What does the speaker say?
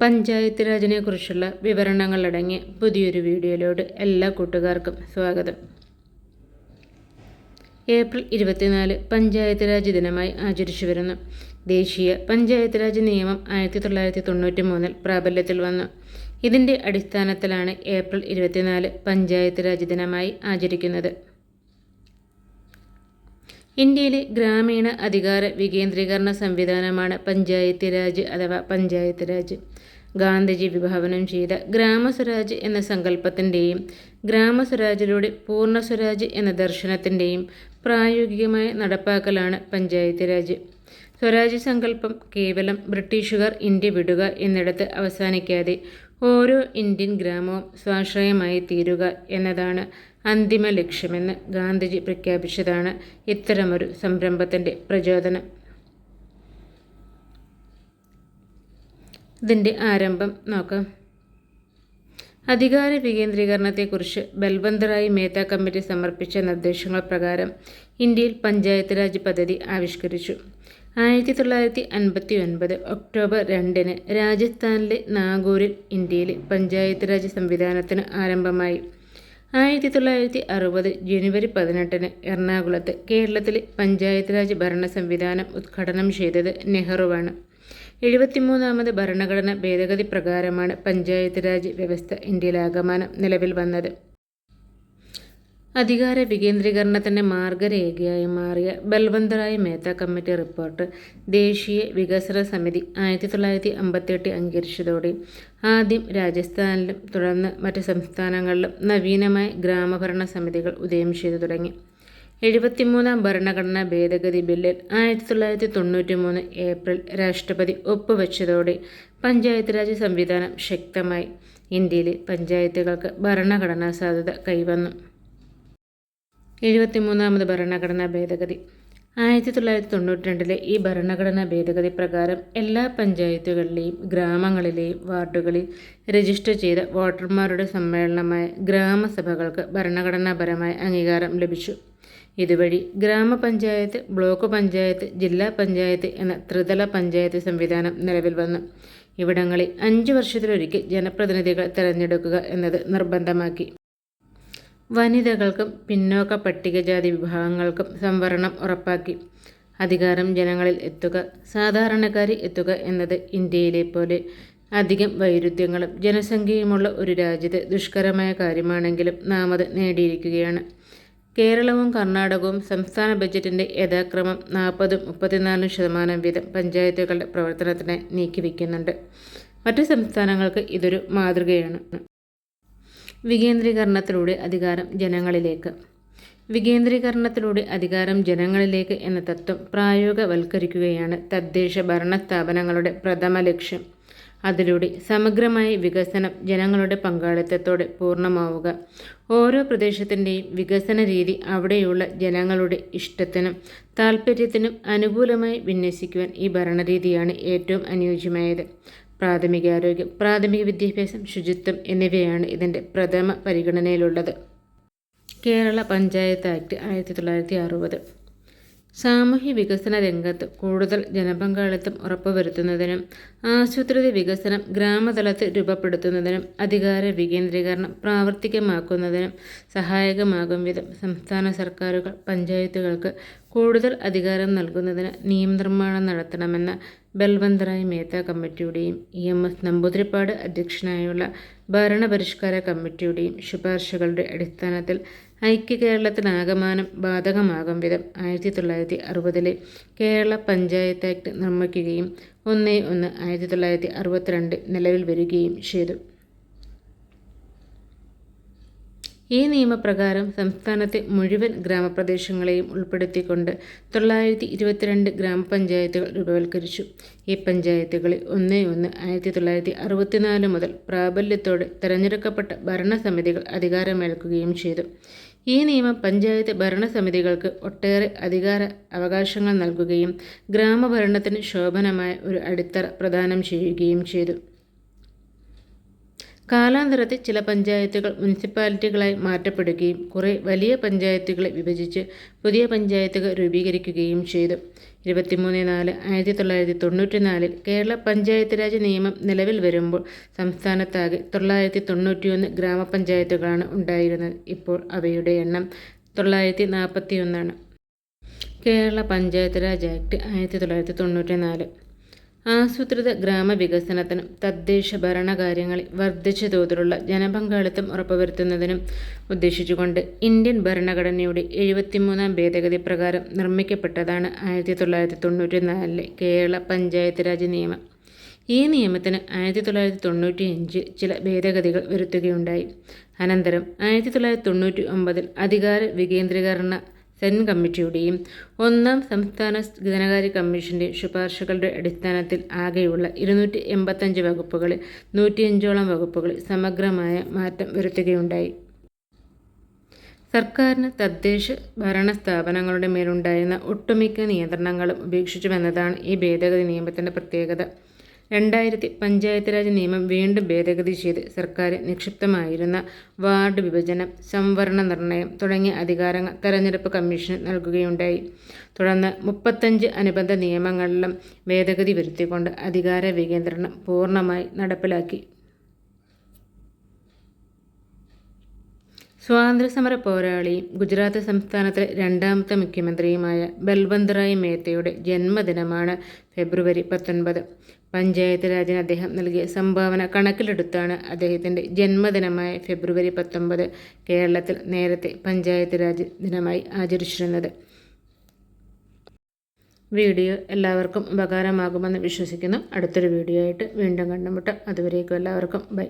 പഞ്ചായത്ത് രാജിനെ കുറിച്ചുള്ള വിവരണങ്ങളടങ്ങിയ പുതിയൊരു വീഡിയോയിലോട് എല്ലാ കൂട്ടുകാർക്കും സ്വാഗതം. ഏപ്രിൽ ഇരുപത്തിനാല് പഞ്ചായത്ത് രാജ് ദിനമായി ആചരിച്ചു വരുന്നു. ദേശീയ പഞ്ചായത്ത് രാജ് നിയമം ആയിരത്തി തൊള്ളായിരത്തി തൊണ്ണൂറ്റി മൂന്നിൽ പ്രാബല്യത്തിൽ വന്നു. ഇതിന്റെ അടിസ്ഥാനത്തിലാണ് ഏപ്രിൽ ഇരുപത്തിനാല് പഞ്ചായത്ത് രാജ് ദിനമായി ആചരിക്കുന്നത്. ഇന്ത്യയിലെ ഗ്രാമീണ അധികാര വികേന്ദ്രീകരണ സംവിധാനമാണ് പഞ്ചായത്ത് രാജ് അഥവാ പഞ്ചായത്ത് രാജ്. ഗാന്ധിജി വിഭാവനം ചെയ്ത ഗ്രാമസ്വരാജ് എന്ന സങ്കല്പത്തിന്റെയും ഗ്രാമസ്വരാജിലൂടെ പൂർണ സ്വരാജ് എന്ന ദർശനത്തിന്റെയും പ്രായോഗികമായ നടപ്പാക്കലാണ് പഞ്ചായത്ത് രാജ്. സ്വരാജ് സങ്കല്പം കേവലം ബ്രിട്ടീഷുകാർ ഇന്ത്യ വിടുക എന്നിടത്ത് അവസാനിക്കാതെ ഓരോ ഇന്ത്യൻ ഗ്രാമവും സ്വാശ്രയമായി തീരുക എന്നതാണ് അന്തിമ ലക്ഷ്യമെന്ന് ഗാന്ധിജി പ്രഖ്യാപിച്ചതാണ് ഇത്തരമൊരു സംരംഭത്തിന്റെ പ്രചോദനം. ഇതിന്റെ ആരംഭം നോക്കാം. അധികാര വികേന്ദ്രീകരണത്തെക്കുറിച്ച് ബൽബന്ധറായി മേത്ത കമ്മിറ്റി സമർപ്പിച്ച നിർദ്ദേശങ്ങൾ പ്രകാരം ഇന്ത്യയിൽ പഞ്ചായത്ത് രാജ് പദ്ധതി ആവിഷ്കരിച്ചു. ആയിരത്തി തൊള്ളായിരത്തി അൻപത്തി ഒൻപത് ഒക്ടോബർ രണ്ടിന് രാജസ്ഥാനിലെ നാഗൂരിൽ ഇന്ത്യയിലെ പഞ്ചായത്ത് രാജ് സംവിധാനത്തിന് ആരംഭമായി. ആയിരത്തി തൊള്ളായിരത്തി അറുപത് ജനുവരി പതിനെട്ടിന് എറണാകുളത്ത് കേരളത്തിലെ പഞ്ചായത്ത് രാജ് ഭരണ സംവിധാനം ഉദ്ഘാടനം ചെയ്തത് നെഹ്റുവാണ്. എഴുപത്തിമൂന്നാമത് ഭരണഘടന ഭേദഗതി പ്രകാരമാണ് പഞ്ചായത്ത് രാജ് വ്യവസ്ഥ ഇന്ത്യയിലാകമാനം നിലവിൽ വന്നത്. അധികാര വികേന്ദ്രീകരണത്തിന്റെ മാർഗരേഖയായി മാറിയ ബൽവന്തറായ് മേത്ത കമ്മിറ്റി റിപ്പോർട്ട് ദേശീയ വികസന സമിതി ആയിരത്തി തൊള്ളായിരത്തി അമ്പത്തെട്ട് അംഗീകരിച്ചതോടെ ആദ്യം രാജസ്ഥാനിലും തുടർന്ന് മറ്റ് സംസ്ഥാനങ്ങളിലും നവീനമായ ഗ്രാമഭരണ സമിതികൾ ഉദയം ചെയ്തു തുടങ്ങി. എഴുപത്തിമൂന്നാം ഭരണഘടനാ ഭേദഗതി ബില്ലിൽ ആയിരത്തി തൊള്ളായിരത്തി തൊണ്ണൂറ്റി മൂന്ന് ഏപ്രിൽ രാഷ്ട്രപതി ഒപ്പുവെച്ചതോടെ പഞ്ചായത്ത് രാജ് സംവിധാനം ശക്തമായി. ഇന്ത്യയിലെ പഞ്ചായത്തുകൾക്ക് ഭരണഘടനാ സാധ്യത കൈവന്നു. എഴുപത്തിമൂന്നാമത് ഭരണഘടനാ ഭേദഗതി. ആയിരത്തി തൊള്ളായിരത്തി തൊണ്ണൂറ്റി രണ്ടിലെ ഈ ഭരണഘടനാ ഭേദഗതി പ്രകാരം എല്ലാ പഞ്ചായത്തുകളിലെയും ഗ്രാമങ്ങളിലെയും വാർഡുകളിൽ രജിസ്റ്റർ ചെയ്ത വോട്ടർമാരുടെ സമ്മേളനമായ ഗ്രാമസഭകൾക്ക് ഭരണഘടനാപരമായ അംഗീകാരം ലഭിച്ചു. ഇതുവഴി ഗ്രാമപഞ്ചായത്ത് ബ്ലോക്ക് പഞ്ചായത്ത് ജില്ലാ പഞ്ചായത്ത് എന്ന ത്രിതല പഞ്ചായത്ത് സംവിധാനം നിലവിൽ വന്നു. ഇവിടങ്ങളിൽ അഞ്ച് വർഷത്തിലൊരിക്കൽ ജനപ്രതിനിധികൾ തിരഞ്ഞെടുക്കുക എന്നത് നിർബന്ധമാക്കി. വനിതകൾക്കും പിന്നോക്ക പട്ടികജാതി വിഭാഗങ്ങൾക്കും സംവരണം ഉറപ്പാക്കി. അധികാരം ജനങ്ങളിൽ എത്തുക സാധാരണക്കാരി എത്തുക എന്നത് ഇന്ത്യയിലെ പോലെ അധികം വൈരുദ്ധ്യങ്ങളും ജനസംഖ്യയുമുള്ള ഒരു രാജ്യത്തെ ദുഷ്കരമായ കാര്യമാണെങ്കിലും നാം അത് നേടിയിരിക്കുകയാണ്. കേരളവും കർണാടകവും സംസ്ഥാന ബജറ്റിന്റെ യഥാക്രമം നാൽപ്പതും മുപ്പത്തിനാലും ശതമാനം വീതം പഞ്ചായത്തുകളുടെ പ്രവർത്തനത്തിനായി നീക്കിവെക്കുന്നുണ്ട്. മറ്റു സംസ്ഥാനങ്ങൾക്ക് ഇതൊരു മാതൃകയാണ്. വികേന്ദ്രീകരണത്തിലൂടെ അധികാരം ജനങ്ങളിലേക്ക്. വികേന്ദ്രീകരണത്തിലൂടെ അധികാരം ജനങ്ങളിലേക്ക് എന്ന തത്വം പ്രായോഗികവൽക്കരിക്കുകയാണ് തദ്ദേശ ഭരണ സ്ഥാപനങ്ങളുടെ പ്രഥമ ലക്ഷ്യം. അതിലൂടെ സമഗ്രമായ വികസനം ജനങ്ങളുടെ പങ്കാളിത്തത്തോടെ പൂർണമാവുക. ഓരോ പ്രദേശത്തിന്റെയും വികസന രീതി അവിടെയുള്ള ജനങ്ങളുടെ ഇഷ്ടത്തിനും താൽപ്പര്യത്തിനും അനുകൂലമായി വിന്യസിക്കുവാൻ ഈ ഭരണരീതിയാണ് ഏറ്റവും അനുയോജ്യമായത്. പ്രാഥമികാരോഗ്യം പ്രാഥമിക വിദ്യാഭ്യാസം ശുചിത്വം എന്നിവയാണ് ഇതിന്റെ പ്രഥമ പരിഗണനയിലുള്ളത്. കേരള പഞ്ചായത്ത് ആക്ട് ആയിരത്തി തൊള്ളായിരത്തി അറുപത്. സാമൂഹ്യ വികസന രംഗത്ത് കൂടുതൽ ജനപങ്കാളിത്തം ഉറപ്പുവരുത്തുന്നതിനും ആസൂത്രിത വികസനം ഗ്രാമതലത്തിൽ രൂപപ്പെടുത്തുന്നതിനും അധികാര വികേന്ദ്രീകരണം പ്രാവർത്തികമാക്കുന്നതിനും സഹായകമാകും വിധം സംസ്ഥാന സർക്കാരുകൾ പഞ്ചായത്തുകൾക്ക് കൂടുതൽ അധികാരം നൽകുന്നതിന് നിയമനിർമ്മാണം നടത്തണമെന്ന ബൽവന്തറായ് മേത്ത കമ്മിറ്റിയുടെയും ഇ എം എസ് നമ്പൂതിരിപ്പാട് അധ്യക്ഷനായുള്ള ഭരണപരിഷ്കാര കമ്മിറ്റിയുടെയും ശുപാർശകളുടെ അടിസ്ഥാനത്തിൽ ഐക്യ കേരളത്തിനാകമാനം ബാധകമാകും വിധം ആയിരത്തി തൊള്ളായിരത്തി അറുപതിലെ കേരള പഞ്ചായത്ത് ആക്ട് നിർമ്മിക്കുകയും ഒന്ന് ഒന്ന് ആയിരത്തി തൊള്ളായിരത്തി അറുപത്തിരണ്ട് നിലവിൽ വരികയും ചെയ്തു. ഈ നിയമപ്രകാരം സംസ്ഥാനത്തെ മുഴുവൻ ഗ്രാമപ്രദേശങ്ങളെയും ഉൾപ്പെടുത്തിക്കൊണ്ട് തൊള്ളായിരത്തി ഇരുപത്തിരണ്ട് ഗ്രാമപഞ്ചായത്തുകൾ രൂപവൽക്കരിച്ചു. ഈ പഞ്ചായത്തുകളിൽ ഒന്ന് ഒന്ന് ആയിരത്തി തൊള്ളായിരത്തി അറുപത്തിനാല് മുതൽ പ്രാബല്യത്തോടെ തെരഞ്ഞെടുക്കപ്പെട്ട ഭരണസമിതികൾ അധികാരമേൽക്കുകയും ചെയ്തു. ഈ നിയമം പഞ്ചായത്ത് ഭരണസമിതികൾക്ക് ഒട്ടേറെ അധികാര അവകാശങ്ങൾ നൽകുകയും ഗ്രാമഭരണത്തിന് ശോഭനമായ ഒരു അടിത്തറ പ്രദാനം ചെയ്യുകയും ചെയ്തു. കാലാന്തരത്തിൽ ചില പഞ്ചായത്തുകൾ മുനിസിപ്പാലിറ്റികളായി മാറ്റപ്പെടുകയും കുറേ വലിയ പഞ്ചായത്തുകളെ വിഭജിച്ച് പുതിയ പഞ്ചായത്തുകൾ രൂപീകരിക്കുകയും ചെയ്തു. ഇരുപത്തിമൂന്ന് നാല് ആയിരത്തി തൊള്ളായിരത്തി തൊണ്ണൂറ്റി നാലിൽ കേരള പഞ്ചായത്ത് രാജ് നിയമം നിലവിൽ വരുമ്പോൾ സംസ്ഥാനത്താകെ തൊള്ളായിരത്തി തൊണ്ണൂറ്റിയൊന്ന് ഗ്രാമപഞ്ചായത്തുകളാണ് ഉണ്ടായിരുന്നത്. ഇപ്പോൾ അവയുടെ എണ്ണം തൊള്ളായിരത്തി നാൽപ്പത്തി ഒന്നാണ് കേരള പഞ്ചായത്ത് രാജ് ആക്ട് ആയിരത്തി തൊള്ളായിരത്തി തൊണ്ണൂറ്റി നാല് ആസൂത്രിത ഗ്രാമവികസനത്തിനും തദ്ദേശ ഭരണകാര്യങ്ങളിൽ വർദ്ധിച്ച തോതിലുള്ള ജനപങ്കാളിത്തം ഉറപ്പുവരുത്തുന്നതിനും ഉദ്ദേശിച്ചുകൊണ്ട് ഇന്ത്യൻ ഭരണഘടനയുടെ എഴുപത്തിമൂന്നാം ഭേദഗതി പ്രകാരം നിർമ്മിക്കപ്പെട്ടതാണ് ആയിരത്തി തൊള്ളായിരത്തി തൊണ്ണൂറ്റി നാലിലെ കേരള പഞ്ചായത്ത് രാജ് നിയമം. ഈ നിയമത്തിന് ആയിരത്തി തൊള്ളായിരത്തി തൊണ്ണൂറ്റി അഞ്ച് ചില ഭേദഗതികൾ വരുത്തുകയുണ്ടായി. അനന്തരം ആയിരത്തി തൊള്ളായിരത്തി തൊണ്ണൂറ്റി ഒമ്പതിൽ അധികാര വികേന്ദ്രീകരണ സെൻ കമ്മിറ്റിയുടെയും ഒന്നാം സംസ്ഥാന ധനകാര്യ കമ്മീഷന്റെ ശുപാർശകളുടെ അടിസ്ഥാനത്തിൽ ആകെയുള്ള ഇരുന്നൂറ്റി എൺപത്തഞ്ച് വകുപ്പുകളിൽ നൂറ്റിയഞ്ചോളം വകുപ്പുകളിൽ സമഗ്രമായ മാറ്റം വരുത്തുകയുണ്ടായി. സർക്കാരിന് തദ്ദേശ ഭരണ സ്ഥാപനങ്ങളുടെ മേലുണ്ടായിരുന്ന ഒട്ടുമിക്ക നിയന്ത്രണങ്ങളും ഉപേക്ഷിച്ചുവെന്നതാണ് ഈ ഭേദഗതി നിയമത്തിന്റെ പ്രത്യേകത. രണ്ടായിരത്തി പഞ്ചായത്ത് രാജ് നിയമം വീണ്ടും ഭേദഗതി ചെയ്ത് സർക്കാർ നിക്ഷിപ്തമായിരുന്ന വാർഡ് വിഭജനം സംവരണ നിർണയം തുടങ്ങിയ അധികാരങ്ങൾ തെരഞ്ഞെടുപ്പ് കമ്മീഷന് നൽകുകയുണ്ടായി. തുടർന്ന് മുപ്പത്തഞ്ച് അനുബന്ധ നിയമങ്ങളിലും ഭേദഗതി വരുത്തിക്കൊണ്ട് അധികാര വികേന്ദ്രണം പൂർണമായി നടപ്പിലാക്കി. സ്വാതന്ത്ര്യസമര പോരാളിയും ഗുജറാത്ത് സംസ്ഥാനത്തിലെ രണ്ടാമത്തെ മുഖ്യമന്ത്രിയുമായ ബൽവന്ത് റായ് മേത്തയുടെ ജന്മദിനമാണ് ഫെബ്രുവരി പത്തൊൻപത്. പഞ്ചായത്ത് രാജിന് അദ്ദേഹം നൽകിയ സംഭാവന കണക്കിലെടുത്താണ് അദ്ദേഹത്തിന്റെ ജന്മദിനമായ ഫെബ്രുവരി പത്തൊമ്പത് കേരളത്തിൽ നേരത്തെ പഞ്ചായത്ത് രാജ് ദിനമായി ആചരിച്ചിരുന്നത്. വീഡിയോ എല്ലാവർക്കും ഉപകാരമാകുമെന്ന് വിശ്വസിക്കുന്നു. അടുത്തൊരു വീഡിയോ ആയിട്ട് വീണ്ടും കണ്ടുമുട്ടാം. അതുവരേക്കും എല്ലാവർക്കും ബൈ.